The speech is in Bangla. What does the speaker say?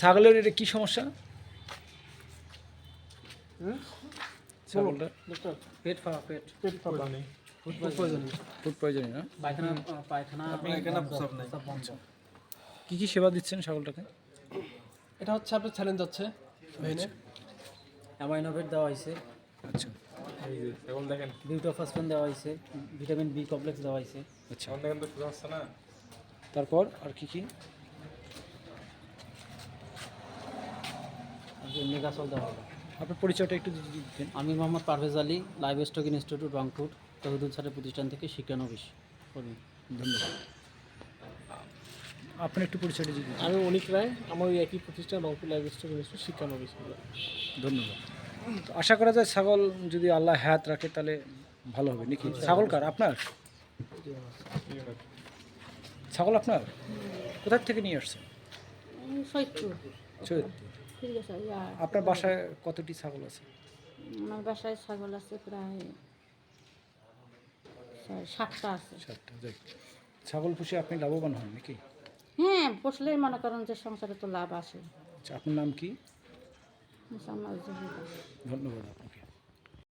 ছাগলের এটা কি সমস্যা? ছাগলটা? পেট ফাঁপা পেট। পেট ফাঁপা। নেই ফুড পয়জন ফুড পয়জনই না? পায়খানা পায়খানা পায়খানা সব নাই। সব বন্ধ। কি কি সেবা দিচ্ছেন ছাগলটাকে? এটা হচ্ছে আপনার চ্যালেঞ্জ হচ্ছে ভেনে অ্যামাইনোভেট দেওয়া হয়েছে। আচ্ছা। এখন দেখেন। বিউটোফসফেন দেওয়া হয়েছে ভিটামিন বি কমপ্লেক্স দেওয়া হয়েছে। আচ্ছা। এখন দেখেন তো না? তারপর আর কি কি? মেগাসল দেওয়া আপনার পরিচয়টা একটু দিতেন। আমি Mohammad Parvez Ali livestock institute Rangpur Tohidul স্যারের প্রতিষ্ঠান থেকে শিক্ষানবিশ কর্মী। ধন্যবাদ। আপনি একটু পরিচয়টা যদি দিতেন। আমি অনিক রায় আমার ওই একই প্রতিষ্ঠান রংপুর লাইভ স্টক ইনস্টিটিউট শিক্ষানবিশ ধন্যবাদ। আশা করা যায় ছাগল যদি আল্লাহ হায়াত রাখে তাহলে ভালো হবে। নাকি? ছাগল কার? আপনার? ছাগল আপনার? কোথার থেকে নিয়ে আসছেন? সৈত্র চৈত্র ঠিক আছে আপনার বাসায় কতটি ছাগল আছে? আমার বাসায় ছাগল আছে প্রায় সাতটা আছে। সাতটা যাক। ছাগল পুষে আপনি লাভবান হন নাকি? হ্যাঁ বসলেই মনে করেন যে সংসারে তো লাভ আসে আচ্ছা আপনার নাম কি? ধন্যবাদ আপনাকে।